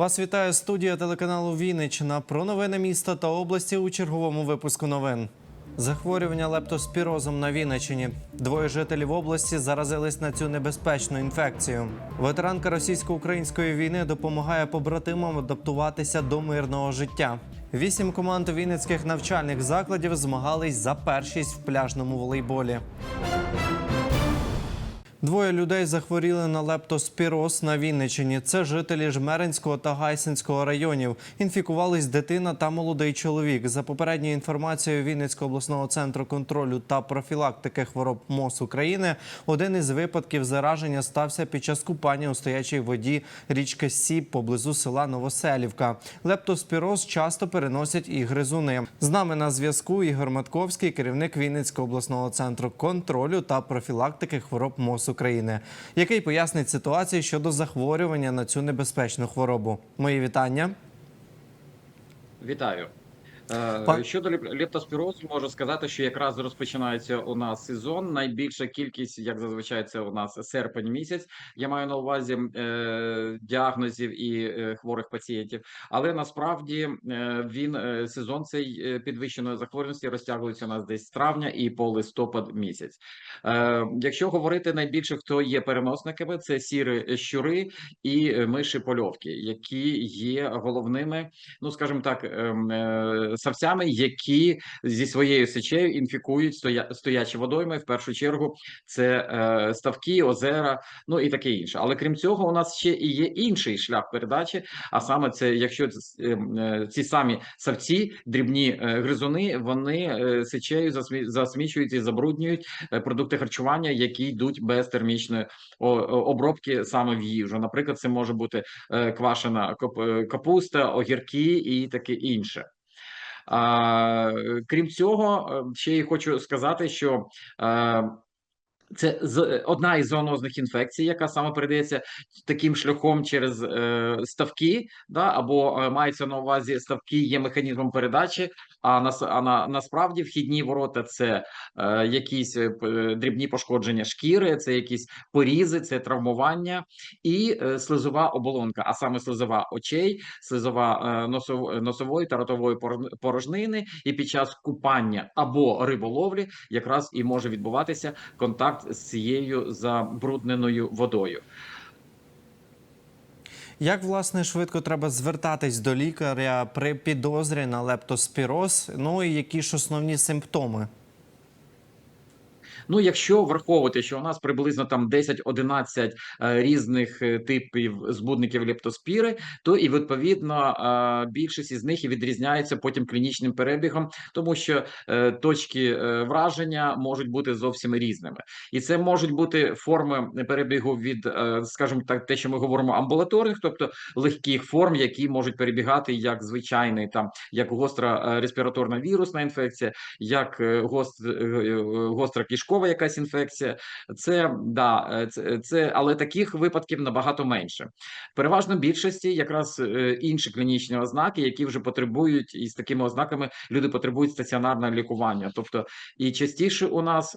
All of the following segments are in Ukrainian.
Вас вітає студія телеканалу Вінниччина про новини міста та області у черговому випуску новин. Захворювання лептоспірозом на Вінниччині. Двоє жителів області заразились на цю небезпечну інфекцію. Ветеранка російсько-української війни допомагає побратимам адаптуватися до мирного життя. Вісім команд вінницьких навчальних закладів змагались за першість в пляжному волейболі. Двоє людей захворіли на лептоспіроз на Вінниччині. Це жителі Жмеринського та Гайсинського районів. Інфікувались дитина та молодий чоловік. За попередньою інформацією Вінницького обласного центру контролю та профілактики хвороб МОЗ України, один із випадків зараження стався під час купання у стоячій воді річки Сіп поблизу села Новоселівка. Лептоспіроз часто переносять і гризуни. З нами на зв'язку Ігор Матковський, керівник Вінницького обласного центру контролю та профілактики хвороб МОЗ України, який пояснить ситуацію щодо захворювання на цю небезпечну хворобу. Мої вітання. Вітаю. Е, Щодо леп- лептоспірозу, можу сказати, що якраз розпочинається у нас сезон. Найбільша кількість, як зазвичай, це у нас серпень місяць. Я маю на увазі е, діагнозів і е, хворих пацієнтів. Але насправді е, він е, сезон цей підвищеної захворюваності розтягується у нас десь з травня і по листопад місяць. Е, якщо говорити найбільше, хто є переносниками, це сіри щури і миші польовки, які є головними ну скажімо так, ем, е, савцями, які зі своєю сечею інфікують стоя, стоячі водойми. В першу чергу це е, ставки, озера, ну і таке інше. Але крім цього, у нас ще і є інший шлях передачі. А саме це, якщо ем, е, ці самі савці, дрібні е, гризуни, вони е, сечею засмі- засмічують і забруднюють е, продукти харчування, які йдуть без термічної обробки саме в їжу. Наприклад, це може бути е, квашена е, капуста, огірки і таке інше. Е, крім цього, е, ще й хочу сказати, що е, це з- одна із зоонозних інфекцій, яка саме передається таким шляхом через е, ставки, да, або е, мається на увазі ставки є механізмом передачі. А на а на насправді вхідні ворота це е, якісь е, дрібні пошкодження шкіри, це якісь порізи, це травмування і е, слизова оболонка, а саме слизова очей, слизова е, носов, носової та ротової порожни- порожнини. І під час купання або риболовлі якраз і може відбуватися контакт з цією забрудненою водою. Як власне швидко треба звертатись до лікаря при підозрі на лептоспіроз? Ну і які ж основні симптоми? Ну, якщо враховувати, що у нас приблизно там 10-11 е, різних е, типів збудників лептоспіри, то і відповідно е, більшість із них і відрізняється потім клінічним перебігом, тому що точки враження можуть бути зовсім різними, і це можуть бути форми перебігу від, скажімо так, те, що ми говоримо амбулаторних, тобто легких форм, які можуть перебігати як звичайний там як гостра респіраторна вірусна інфекція, як гост, гостра кишкова якась інфекція. Це да, е, це, це, але таких випадків набагато менше. Переважно більшості якраз е, інші клінічні ознаки, які вже потребують, і з такими ознаками люди потребують стаціонарного лікування. Тобто, і частіше у нас.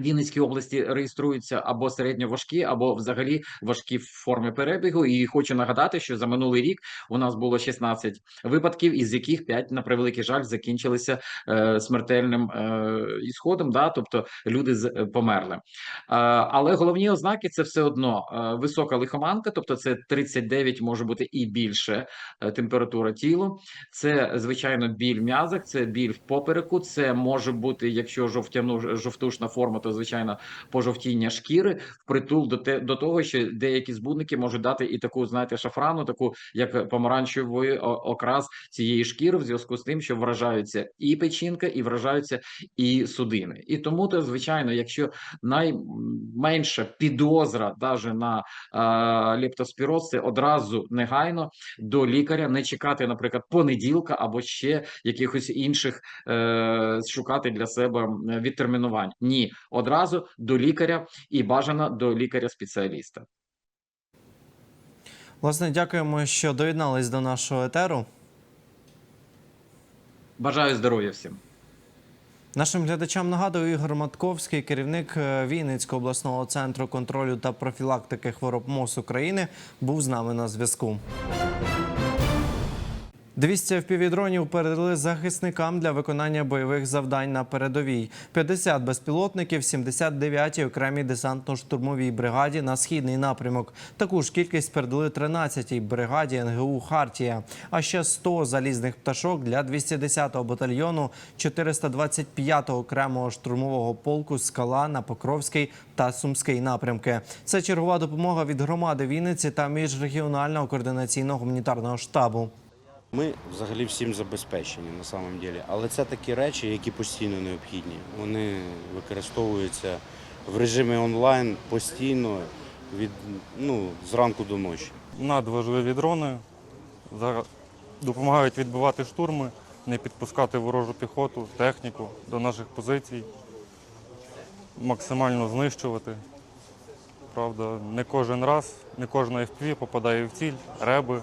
Вінницькій області реєструються або середньоважкі, або взагалі важкі форми перебігу. І хочу нагадати, що за минулий рік у нас було 16 випадків, із яких 5, на превеликий жаль, закінчилися е, смертельним е, ісходом. Да, тобто люди з, е, померли. Е, але головні ознаки це все одно е, висока лихоманка, тобто це 39, може бути і більше е, температура тілу. Це звичайно біль в м'язах, це біль в попереку. Це може бути, якщо жовтяну жовтушна форма, то звичайно пожовтіння шкіри впритул до те до того, що деякі збудники можуть дати і таку, знаєте, шафрану, таку як помаранчевий окрас цієї шкіри, в зв'язку з тим, що вражаються і печінка, і вражаються і судини. І тому, то звичайно, якщо найменша підозра даже на е, лептоспіроз, це одразу негайно до лікаря, не чекати, наприклад, понеділка або ще якихось інших е, шукати для себе відтермінувань. Ні, одразу до лікаря і бажано до лікаря-спеціаліста. Власне, дякуємо, що доєднались до нашого етеру. Бажаю здоров'я всім. Нашим глядачам нагадую Ігор Матковський, керівник е, Вінницького обласного центру контролю та профілактики хвороб МОЗ України, був з нами на зв'язку. 200 FPV-дронів передали захисникам для виконання бойових завдань на передовій. 50 безпілотників, 79-й окремій десантно-штурмовій бригаді на східний напрямок. Таку ж кількість передали 13-й бригаді НГУ Хартія. А ще 100 залізних пташок для 210-го батальйону 425-го окремого штурмового полку «Скала» на Покровський та Сумський напрямки. Це чергова допомога від громади Вінниці та міжрегіонального координаційного гуманітарного штабу. Ми взагалі всім забезпечені на самом деле. Але це такі речі, які постійно необхідні. Вони використовуються в режимі онлайн постійно від ну, зранку до ночі. надважливі дрони допомагають відбивати штурми, не підпускати ворожу піхоту, техніку до наших позицій, максимально знищувати. Правда, не кожен раз, не кожна FPV попадає в ціль, реби,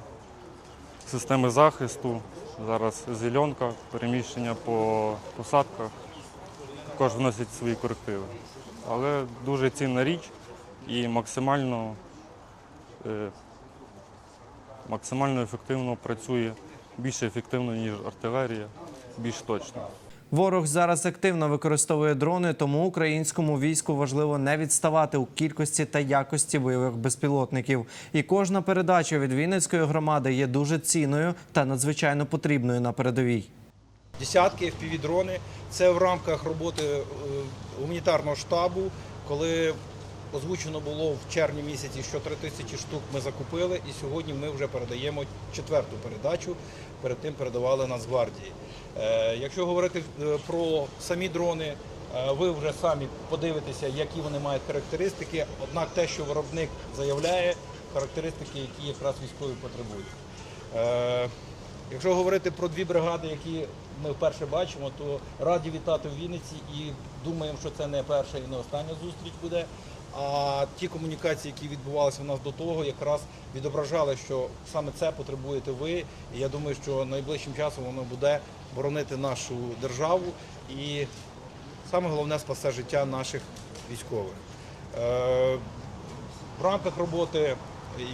системи захисту, зараз зеленка, переміщення по посадках, також вносять свої корективи. Але дуже цінна річ і максимально е, максимально ефективно працює, більш ефективно, ніж артилерія, більш точно. Ворог зараз активно використовує дрони, тому українському війську важливо не відставати у кількості та якості бойових безпілотників. І кожна передача від Вінницької громади є дуже цінною та надзвичайно потрібною на передовій. десятки FPV-дрони. Це в рамках роботи е, гуманітарного штабу, коли озвучено було в червні місяці, що 3 тисячі штук ми закупили, і сьогодні ми вже передаємо четверту передачу. Перед тим передавали Нацгвардії. Е, Якщо говорити е, про самі дрони, е, ви вже самі подивитеся, які вони мають характеристики. Однак те, що виробник заявляє, характеристики, які якраз військові потребують. Якщо говорити про дві бригади, які ми вперше бачимо, то раді вітати в Вінниці і думаємо, що це не перша і не остання зустріч буде. А ті комунікації, які відбувалися в нас до того, якраз відображали, що саме це потребуєте ви. І я думаю, що найближчим часом воно буде боронити нашу державу і саме головне спасе життя наших військових. Е, в рамках роботи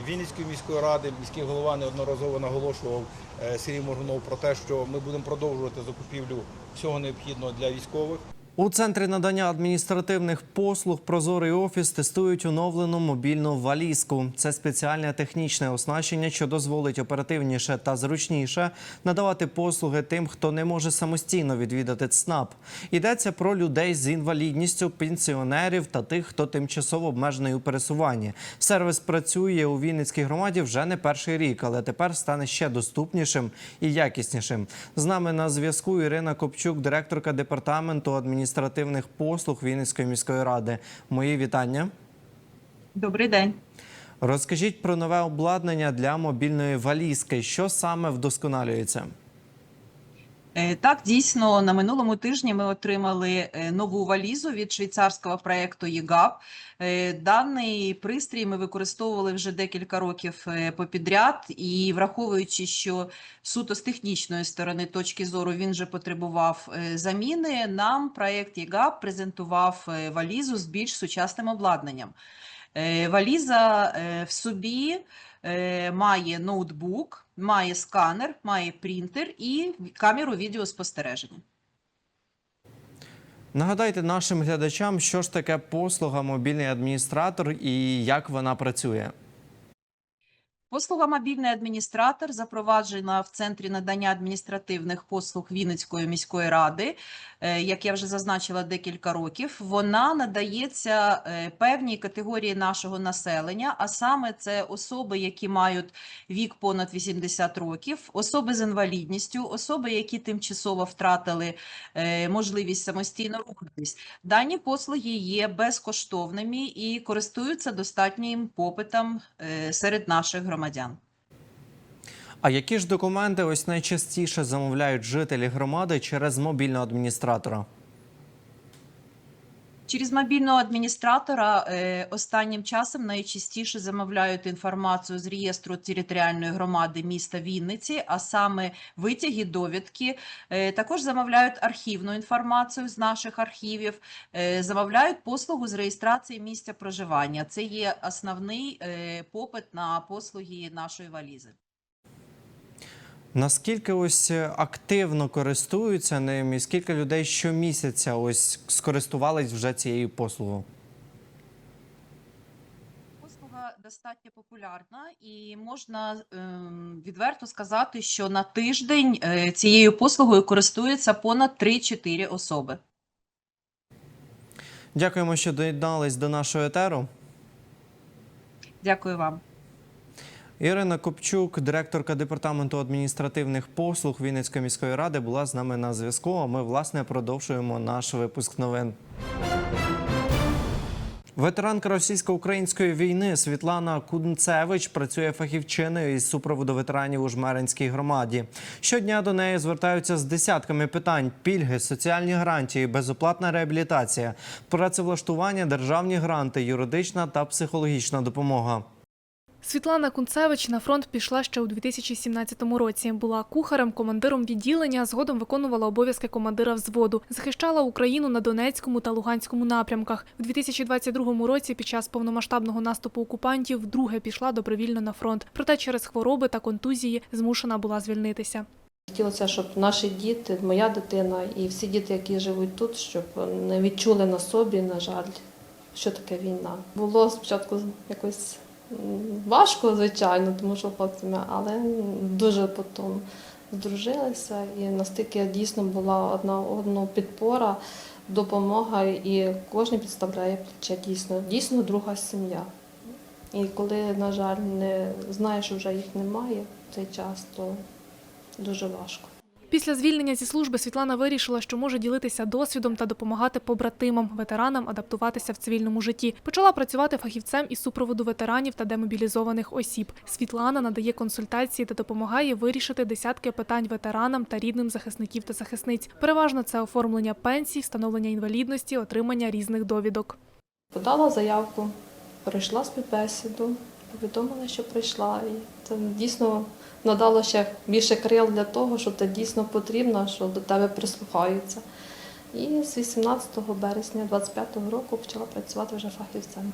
Вінницької міської ради міський голова неодноразово наголошував е, Сергій Моргунов про те, що ми будемо продовжувати закупівлю всього необхідного для військових. У центрі надання адміністративних послуг Прозорий офіс тестують оновлену мобільну валізку. Це спеціальне технічне оснащення, що дозволить оперативніше та зручніше надавати послуги тим, хто не може самостійно відвідати ЦНАП. Йдеться про людей з інвалідністю, пенсіонерів та тих, хто тимчасово обмежений у пересуванні. Сервіс працює у Вінницькій громаді вже не перший рік, але тепер стане ще доступнішим і якіснішим. З нами на зв'язку Ірина Копчук, директорка департаменту адміністративних послуг Вінницької міської ради. Мої вітання. Добрий день. Розкажіть про нове обладнання для мобільної валізки. Що саме вдосконалюється? Е, Так, дійсно, на минулому тижні ми отримали е, нову валізу від швейцарського проекту ЄГАП. Е, Даний пристрій ми використовували вже декілька років попідряд, і враховуючи, що суто з технічної сторони точки зору він вже потребував заміни, нам проект ЄГАП презентував валізу з більш сучасним обладнанням. Валіза в собі має ноутбук, має сканер, має принтер і камеру відеоспостереження. Нагадайте нашим глядачам, що ж таке послуга мобільний адміністратор і як вона працює. Послуга мобільний адміністратор запроваджена в центрі надання адміністративних послуг Вінницької міської ради. Е, Як я вже зазначила декілька років, вона надається е, певній категорії нашого населення, а саме це особи, які мають вік понад 80 років, особи з інвалідністю, особи, які тимчасово втратили е, можливість самостійно рухатись. Дані послуги є безкоштовними і користуються достатнім попитом серед наших громадян. А які ж документи ось найчастіше замовляють жителі громади через мобільного адміністратора? Через мобільного адміністратора е, останнім часом найчастіше замовляють інформацію з реєстру територіальної громади міста Вінниці, а саме витяги, довідки. Е, також замовляють архівну інформацію з наших архівів, е, замовляють послугу з реєстрації місця проживання. Це є основний попит на послуги нашої валізи. Наскільки ось е, активно користуються ним, і скільки людей щомісяця ось скористувались вже цією послугою? Послуга достатньо популярна, і можна ем, відверто сказати, що на тиждень е, цією послугою користується понад 3-4 особи. Дякуємо, що доєднались до нашого етеру. Дякую вам. Ірина Копчук, директорка департаменту адміністративних послуг Вінницької міської ради, була з нами на зв'язку. А ми власне продовжуємо наш випуск новин. Ветеранка російсько-української війни Світлана Кунцевич працює фахівчиною із супроводу ветеранів у Жмеринській громаді. Щодня до неї звертаються з десятками питань: пільги, соціальні гарантії, безоплатна реабілітація, працевлаштування, державні гранти, юридична та психологічна допомога. Світлана Кунцевич на фронт пішла ще у 2017 році. Була кухарем, командиром відділення, згодом виконувала обов'язки командира взводу. Захищала Україну на Донецькому та Луганському напрямках. У 2022 році під час повномасштабного наступу окупантів вдруге пішла добровільно на фронт. Проте через хвороби та контузії змушена була звільнитися. Хотілося, щоб наші діти, моя дитина і всі діти, які живуть тут, щоб не відчули на собі, на жаль, що таке війна. Було спочатку якось важко, звичайно, тому що хлопцями, але дуже потім здружилися, і настільки дійсно була одна одну підпора, допомога, і кожен підставляє плече дійсно, дійсно друга сім'я. І коли, на жаль, не знаєш, що вже їх немає в цей час, то дуже важко. Після звільнення зі служби Світлана вирішила, що може ділитися досвідом та допомагати побратимам, ветеранам адаптуватися в цивільному житті. Почала працювати фахівцем із супроводу ветеранів та демобілізованих осіб. Світлана надає консультації та допомагає вирішити десятки питань ветеранам та рідним захисників та захисниць. Переважно це оформлення пенсій, встановлення інвалідності, отримання різних довідок. Подала заявку, пройшла співбесіду, повідомила, що прийшла. І це дійсно надало ще більше крил для того, що це дійсно потрібно, що до тебе прислухаються. І з 18 березня 25-го року почала працювати вже фахівцем.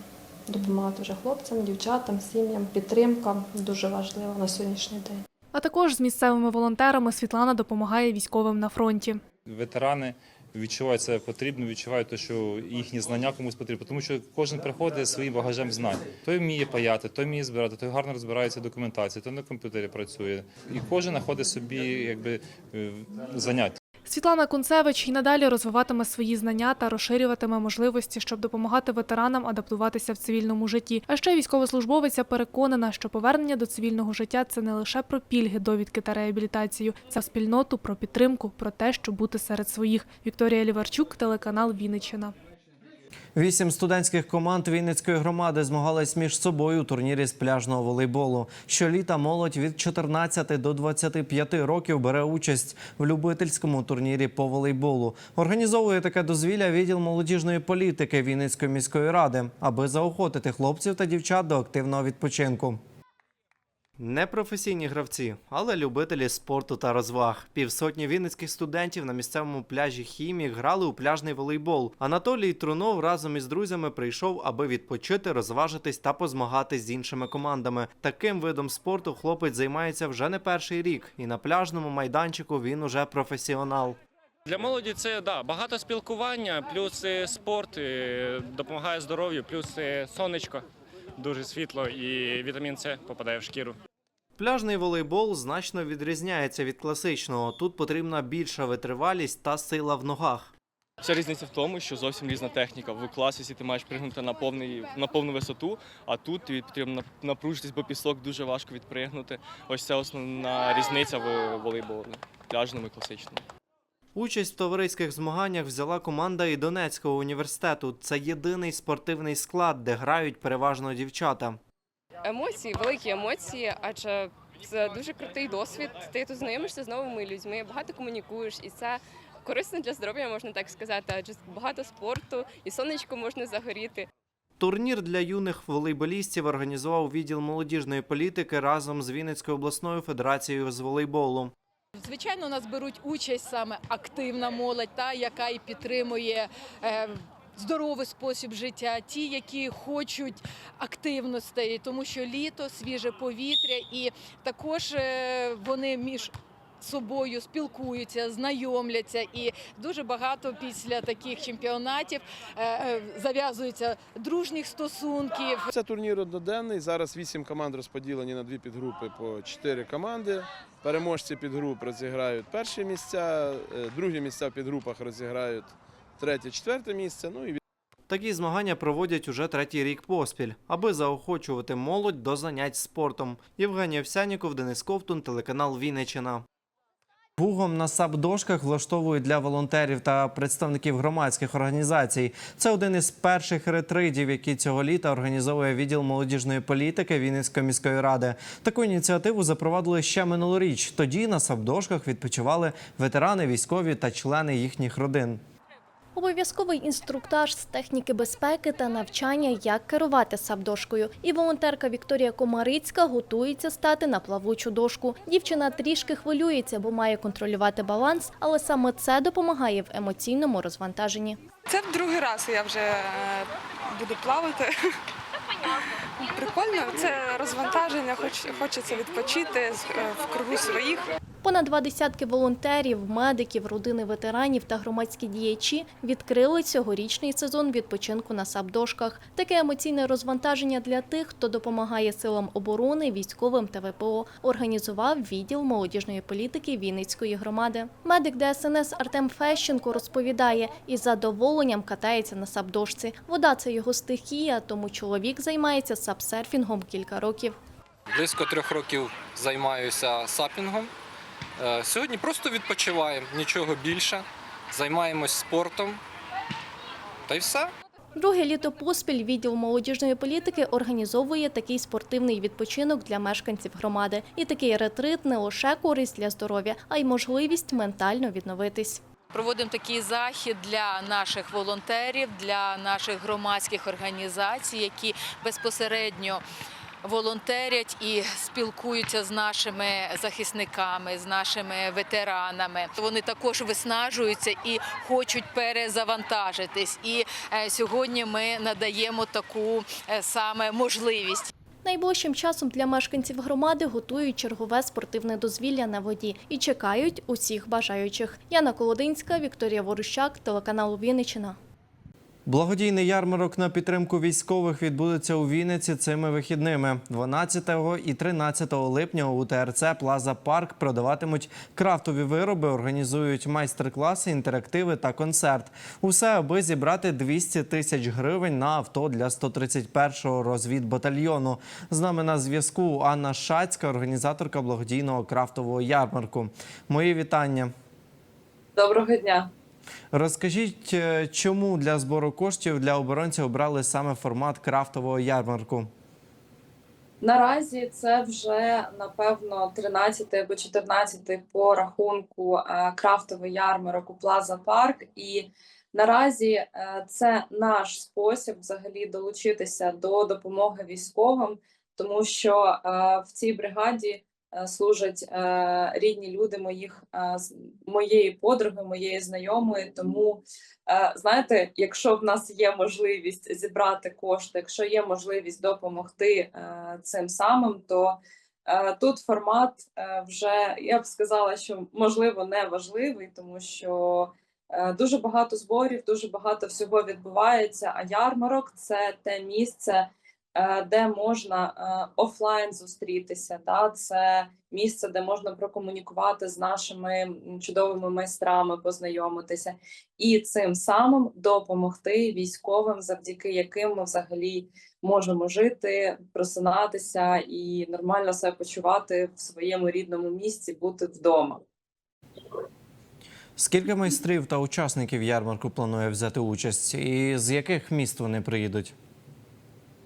Допомагати вже хлопцям, дівчатам, сім'ям, підтримка дуже важлива на сьогоднішній день. А також з місцевими волонтерами Світлана допомагає військовим на фронті. ветерани відчувають себе потрібно, відчувають те, що їхні знання комусь потрібні, тому що кожен приходить своїм багажем знань. Той вміє паяти, той вміє збирати, той гарно розбирається в документації, той на комп'ютері працює. І кожен знаходить собі якби е, заняття. Світлана Кунцевич і надалі розвиватиме свої знання та розширюватиме можливості, щоб допомагати ветеранам адаптуватися в цивільному житті. А ще військовослужбовиця переконана, що повернення до цивільного життя це не лише про пільги, довідки та реабілітацію, це спільноту, про підтримку, про те, щоб бути серед своїх. Вікторія Ліварчук, телеканал Вінниччина. Вісім студентських команд Вінницької громади змагались між собою у турнірі з пляжного волейболу. Щоліта молодь від 14 до 25 років бере участь в любительському турнірі по волейболу. Організовує таке дозвілля відділ молодіжної політики Вінницької міської ради, аби заохотити хлопців та дівчат до активного відпочинку. Непрофесійні гравці, але любителі спорту та розваг. Півсотні вінницьких студентів на місцевому пляжі Хімік грали у пляжний волейбол. Анатолій Трунов разом із друзями прийшов, аби відпочити, розважитись та позмагатись з іншими командами. Таким видом спорту хлопець займається вже не перший рік, і на пляжному майданчику він уже професіонал. Для молоді це да, багато спілкування, плюс спорт допомагає здоров'ю, плюс сонечко дуже світло і вітамін С попадає в шкіру. Пляжний волейбол значно відрізняється від класичного. Тут потрібна більша витривалість та сила в ногах. Вся різниця в тому, що зовсім різна техніка. В класі ти маєш пригнути на повний на повну висоту, а тут тобі потрібно напружитись, бо пісок дуже важко відпригнути. Ось це основна різниця в волейболі, пляжному і класичному. Участь в товариських змаганнях взяла команда і Донецького університету. Це єдиний спортивний склад, де грають переважно дівчата. Емоції, великі емоції, адже це дуже крутий досвід. Ти тут знайомишся з новими людьми, багато комунікуєш, і це корисно для здоров'я, можна так сказати, адже багато спорту і сонечко можна загоріти. Турнір для юних волейболістів організував відділ молодіжної політики разом з Вінницькою обласною федерацією з волейболу. Звичайно, у нас беруть участь саме активна молодь, та яка і підтримує е, здоровий спосіб життя, ті, які хочуть активностей, тому що літо, свіже повітря, і також е, вони між собою спілкуються, знайомляться, і дуже багато після таких чемпіонатів е, е, зав'язуються дружніх стосунків. Це турнір одноденний. Зараз вісім команд розподілені на дві підгрупи по чотири команди. Переможці підгруп розіграють перші місця, другі місця в підгрупах розіграють третє, четверте місце. Ну і Такі змагання проводять уже третій рік поспіль, аби заохочувати молодь до занять спортом. Євгеній Овсяніков, Денис Ковтун, телеканал Вінниччина. Бугом на сабдошках влаштовують для волонтерів та представників громадських організацій. Це один із перших ретридів, які цього літа організовує відділ молодіжної політики Вінницької міської ради. Таку ініціативу запровадили ще минулоріч. Тоді на сабдошках відпочивали ветерани, військові та члени їхніх родин. Обов'язковий інструктаж з техніки безпеки та навчання, як керувати сабдошкою. І волонтерка Вікторія Комарицька готується стати на плавучу дошку. Дівчина трішки хвилюється, бо має контролювати баланс, але саме це допомагає в емоційному розвантаженні. Це в другий раз я вже е, буду плавати. Прикольно, це розвантаження, хоч хочеться відпочити е, в кругу своїх. Понад два десятки волонтерів, медиків, родини ветеранів та громадські діячі відкрили цьогорічний сезон відпочинку на сабдошках. Таке емоційне розвантаження для тих, хто допомагає силам оборони, військовим та ВПО. Організував відділ молодіжної політики Вінницької громади. Медик ДСНС Артем Фещенко розповідає, із задоволенням катається на сабдошці. Вода це його стихія, тому чоловік займається сабсерфінгом кілька років. Близько трьох років займаюся сапінгом. Е, Сьогодні просто відпочиваємо, нічого більше. Займаємось спортом. Та й все. Друге літо поспіль відділ молодіжної політики організовує такий спортивний відпочинок для мешканців громади. І такий ретрит не лише користь для здоров'я, а й можливість ментально відновитись. Проводимо такий захід для наших волонтерів, для наших громадських організацій, які безпосередньо волонтерять і спілкуються з нашими захисниками, з нашими ветеранами. Вони також виснажуються і хочуть перезавантажитись. І е, сьогодні ми надаємо таку е, саме можливість. Найближчим часом для мешканців громади готують чергове спортивне дозвілля на воді і чекають усіх бажаючих. Яна Колодинська, Вікторія Ворущак, телеканал Вінниччина. Благодійний ярмарок на підтримку військових відбудеться у Вінниці цими вихідними. 12 і 13 липня у ТРЦ Плаза Парк продаватимуть крафтові вироби, організують майстер-класи, інтерактиви та концерт. Усе аби зібрати 200 тисяч гривень на авто для 131-го розвідбатальйону. З нами на зв'язку Анна Шацька, організаторка благодійного крафтового ярмарку. Мої вітання. Доброго дня. Розкажіть, е, чому для збору коштів для оборонців обрали саме формат крафтового ярмарку? Наразі це вже напевно 13 або 14 по рахунку е, крафтовий ярмарок у Плаза Парк. І наразі е, це наш спосіб взагалі долучитися до допомоги військовим, тому що в цій бригаді служать е, рідні люди моїх е, моєї подруги, моєї знайомої. Тому Е, Знаєте, якщо в нас є можливість зібрати кошти, якщо є можливість допомогти е, цим самим, то е, тут формат е, вже я б сказала, що можливо не важливий, тому що е, дуже багато зборів, дуже багато всього відбувається. А ярмарок це те місце, е, де можна е, офлайн зустрітися. Да? Це місце, де можна прокомунікувати з нашими чудовими майстрами, познайомитися і цим самим допомогти військовим, завдяки яким ми взагалі можемо жити, просинатися і нормально себе почувати в своєму рідному місці, бути вдома. Скільки майстрів та учасників ярмарку планує взяти участь, і з яких міст вони приїдуть?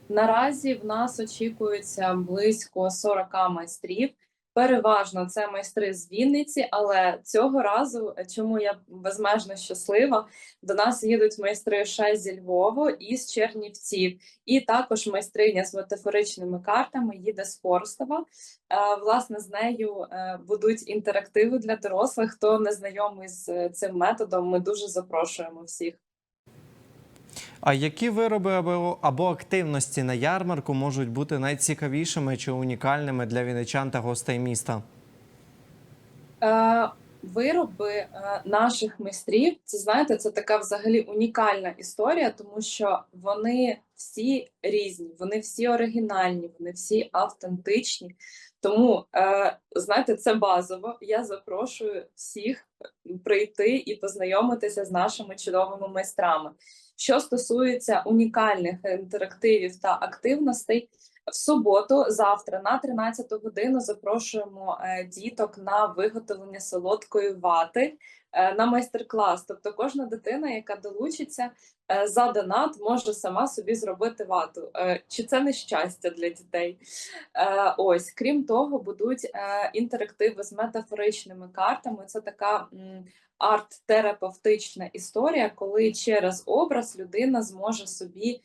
Наразі в нас очікується близько 40 майстрів. Переважно це майстри з Вінниці, але цього разу, чому я безмежно щаслива, до нас їдуть майстри ще зі Львова і з Чернівців, і також майстриня з метафоричними картами їде з Хорстова. Е, Власне, з нею е, будуть інтерактиви для дорослих. Хто не знайомий з е, цим методом, ми дуже запрошуємо всіх. А які вироби або, або активності на ярмарку можуть бути найцікавішими чи унікальними для вінничан та гостей міста? Е, Вироби е, наших майстрів, це знаєте, це така взагалі унікальна історія, тому що вони всі різні, вони всі оригінальні, вони всі автентичні. Тому, е, знаєте, це базово. Я запрошую всіх прийти і познайомитися з нашими чудовими майстрами. Що стосується унікальних інтерактивів та активностей, в суботу, завтра, на 13 годину, запрошуємо е, діток на виготовлення солодкої вати е, на майстер-клас. Тобто, кожна дитина, яка долучиться е, за донат, може сама собі зробити вату. Чи це не щастя для дітей? Ось, крім того, будуть інтерактиви з метафоричними картами. Це така арт-терапевтична історія, коли через образ людина зможе собі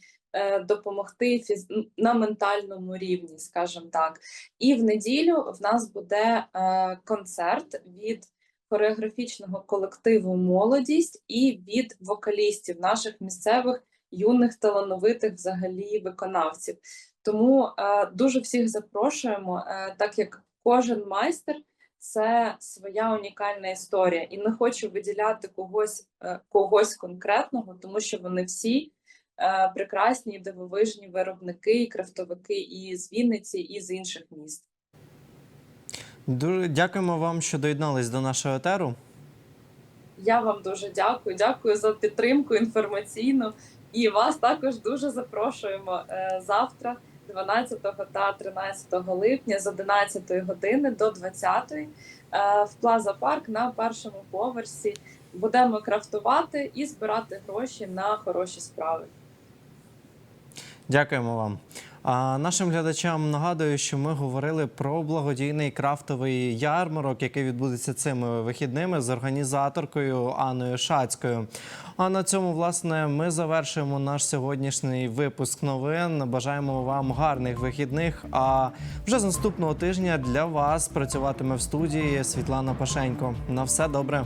допомогти фіз... на ментальному рівні, скажімо так. І в неділю в нас буде е, концерт від хореографічного колективу Молодість і від вокалістів наших місцевих юних талановитих взагалі виконавців. Тому е, дуже всіх запрошуємо, е, так як кожен майстер це своя унікальна історія, і не хочу виділяти когось, е, когось конкретного, тому що вони всі е, прекрасні, дивовижні виробники і крафтовики і з Вінниці, і з інших міст. Дуже дякуємо вам, що доєднались до нашого етеру. Я вам дуже дякую. Дякую за підтримку інформаційну. І вас також дуже запрошуємо е, завтра, 12 та 13 липня, з 11 години до 20 е, в Плаза Парк на першому поверсі. Будемо крафтувати і збирати гроші на хороші справи. Дякуємо вам. А нашим глядачам нагадую, що ми говорили про благодійний крафтовий ярмарок, який відбудеться цими вихідними з організаторкою Анною Шацькою. А на цьому, власне, ми завершуємо наш сьогоднішній випуск новин. Бажаємо вам гарних вихідних. А вже з наступного тижня для вас працюватиме в студії Світлана Пашенько. На все добре.